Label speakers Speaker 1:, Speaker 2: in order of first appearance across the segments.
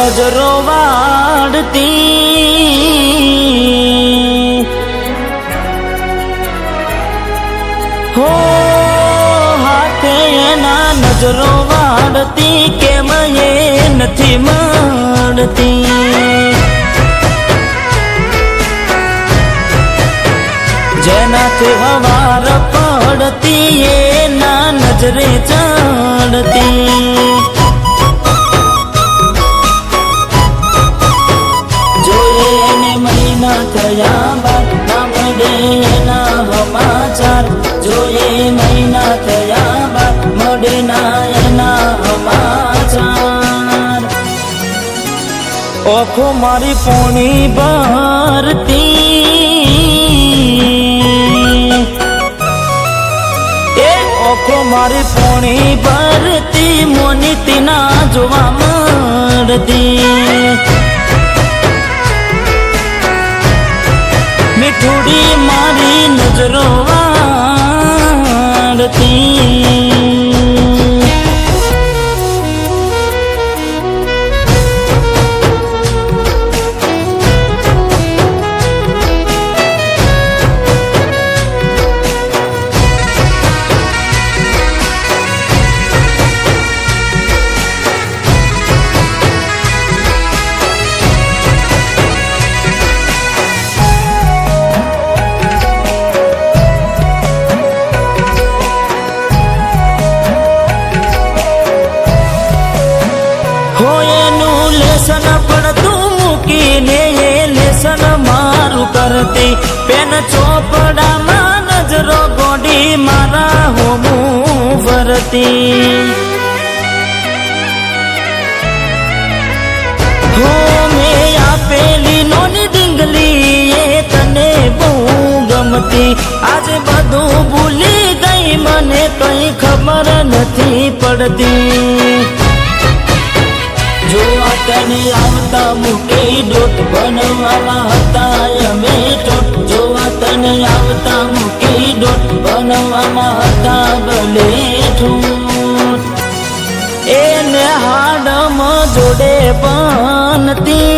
Speaker 1: નજરો વાડતી હો હાથે એના નજરો વાડતી કેમ એ નથી માડતી જેનાથી હવાર પડતી એના નજરે ચડતી થયા બાદ મળે એના સમાચાર જોઈએ મહિના થયા બાદ મળે ના એના સમાચાર ઓખો મારી પોણી ભરતી. એ ઓખો મારી પોણી ભરતી, મોની તીના જોવા મળતી. મારી લેસન પડતું મૂકીને એ લેસન મારું કરતી. પેન ચોપડામાં નજરો ગોડી મારા હોમું ભરતી હો મેં આપેલી ડીંગલી એ તને બહુ ગમતી. આજે બધું ભૂલી ગઈ, મને કઈ ખબર નથી પડતી. જોવા તને આવતા મૂકી ડોટ બનવાના હતા. અમે ટોટ જોવા તને આવતા મૂકી ડોટ બનવાના હતા. ભલે ઠૂટ એને હાડમાં જોડે બનતી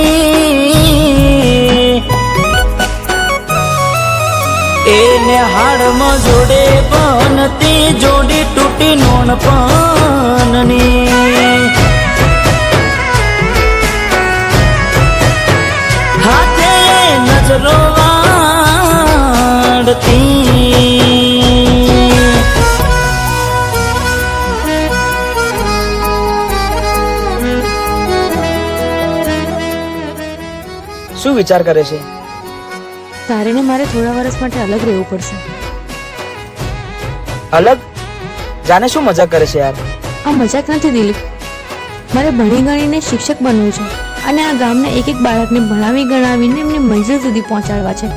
Speaker 1: એને હાડમાં જોડે બનતી જોડી તૂટી નોણ પાનની વાળતી
Speaker 2: શું વિચાર કરે છે?
Speaker 3: તારે ને મારે થોડા વર્ષ માટે અલગ રહેવું પડશે.
Speaker 2: અલગ? જાને શું મજાક કરે છે યાર?
Speaker 3: આ મજાક નથી દિલીપ. મારે ભણી ગણીને શિક્ષક બનવું છે. અને આ ગામના એક એક બાળકને ભણાવી ગણાવીને એમને મંજિલ સુધી પહોંચાડવા છે.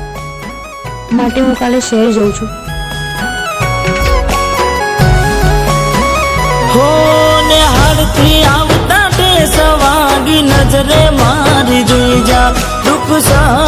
Speaker 3: માટે હું કાલે શહેર જઉં છું.
Speaker 1: હાડથી આવતા તે સવાગી નજરે મારી જોઈ જા, દુઃખ સહન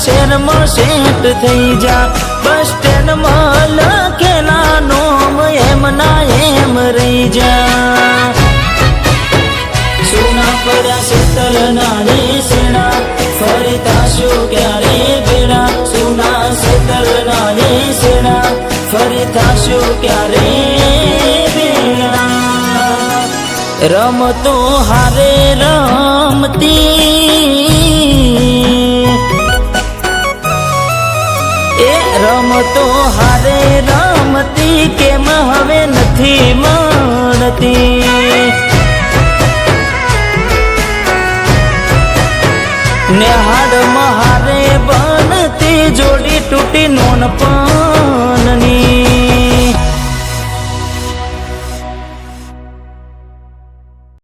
Speaker 1: આજ શહેરમાં સેટ થઈ જા. બસ સ્ટેન્ડમાં લખેલા નોમ એમ ના એમ રહી જા. સોના પડ્યા, શીતલ નાની સેણા. ફરતા શું ક્યારે ભેડા સોના, શીતલ નાની સેણા. ફરતા શું ક્યારે રમતો હારે રમતી. રમતો, હારે રમતી કેમ હવે નથી માણતી? ને હાડ મહારે બનતી જોડી તૂટી નોન પણ